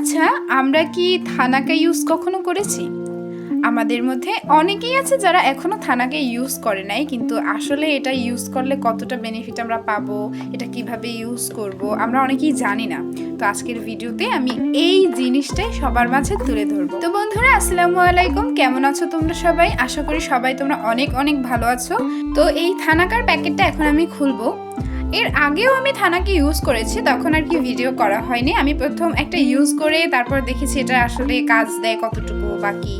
আচ্ছা আমরা কি থানাকে ইউজ কখনো করেছি? আমাদের মধ্যে অনেকেই আছে যারা এখনও থানাকে ইউজ করে নাই, কিন্তু আসলে এটা ইউজ করলে কতটা বেনিফিট আমরা পাবো? এটা কীভাবে ইউজ করব? আমরা অনেকেই জানি না। তো আজকের ভিডিওতে আমি এই জিনিসটাই সবার মাঝে তুলে ধরবো। তো বন্ধুরা, আসসালামু আলাইকুম। কেমন আছো তোমরা সবাই? আশা করি সবাই তোমরা অনেক অনেক ভালো আছো। তো এই থানাকার প্যাকেটটা এখন আমি খুলবো। এর আগেও আমি থানাকে ইউজ করেছি, তখন আর কি ভিডিও করা হয়নি। আমি প্রথম একটা ইউজ করে তারপর দেখেছি এটা আসলে কাজ দেয় কতটুকু বাকি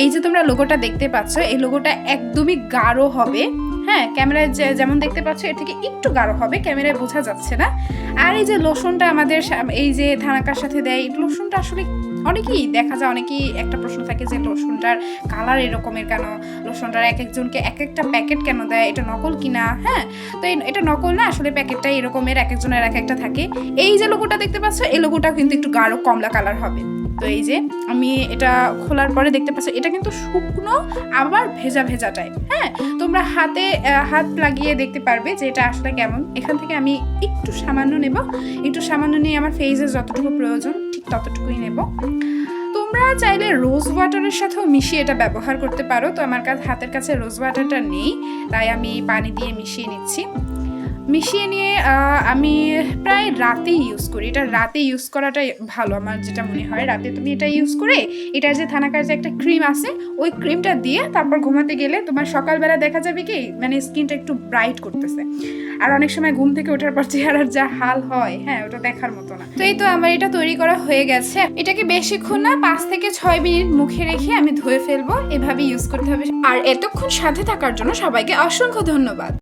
এই যে তোমরা লোগোটা দেখতে পাচ্ছ, এই লোগোটা একদমই গাঢ় হবে। হ্যাঁ ক্যামেরায় যেমন দেখতে পাচ্ছ, এর থেকে একটু গাঢ় হবে, ক্যামেরায় বোঝা যাচ্ছে না। আর এই যে লোশনটা আমাদের এই যে থানাকার সাথে দেয়, এই লোশনটা আসলে অনেকেই দেখা যায়, অনেকেই একটা প্রশ্ন থাকে যে লোশনটার কালার এরকমের কেন? লোশনটার এক একজনকে এক একটা প্যাকেট কেন দেয়? এটা নকল কিনা হ্যাঁ তো এটা নকল না, আসলে প্যাকেটটা এরকমের এক একজনের এক একটা থাকে। এই যে লোগোটা দেখতে পাচ্ছ, এই লোগোটা কিন্তু একটু গাঢ় কমলা কালার হবে। তো এই যে আমি এটা খোলার পরে দেখতে পাচ্ছ, এটা কিন্তু শুকনো, আবার ভেজা ভেজা টাইপ হ্যাঁ? তোমরা হাতে হাত লাগিয়ে দেখতে পারবে যে এটা আসলে কেমন। এখান থেকে আমি একটু সামান্য নেব। একটু সামান্য নিয়ে আমার ফেসে যতটুকু প্রয়োজন ঠিক ততটুকুই নেব। তোমরা চাইলে রোজ ওয়াটারের সাথেও মিশিয়ে এটা ব্যবহার করতে পারো। তো আমার কাছে হাতের কাছে রোজ ওয়াটারটা নেই, তাই আমি পানি দিয়ে মিশিয়ে নিচ্ছি। মিশিয়ে নিয়ে আমি প্রায় রাতে ইউজ করি। এটা রাতে ইউজ করাটাই ভালো আমার যেটা মনে হয়। রাতে তুমি এটা ইউজ করে, এটার যে থানাকার যে একটা ক্রিম আছে, ওই ক্রিমটা দিয়ে তারপর ঘুমাতে গেলে তোমার সকালবেলা দেখা যাবে কি মানে স্কিনটা একটু ব্রাইট করতেছে। আর অনেক সময় ঘুম থেকে ওঠার পর চেহারার যা হাল হয় হ্যাঁ ওটা দেখার মতো না। তো এই তো আমার এটা তৈরি করা হয়ে গেছে। এটাকে বেশিক্ষণ না, পাঁচ থেকে ছয় মিনিট মুখে রেখে আমি ধুয়ে ফেলব। এভাবে ইউজ করতে হবে। আর এতক্ষণ সাথে থাকার জন্য সবাইকে অসংখ্য ধন্যবাদ।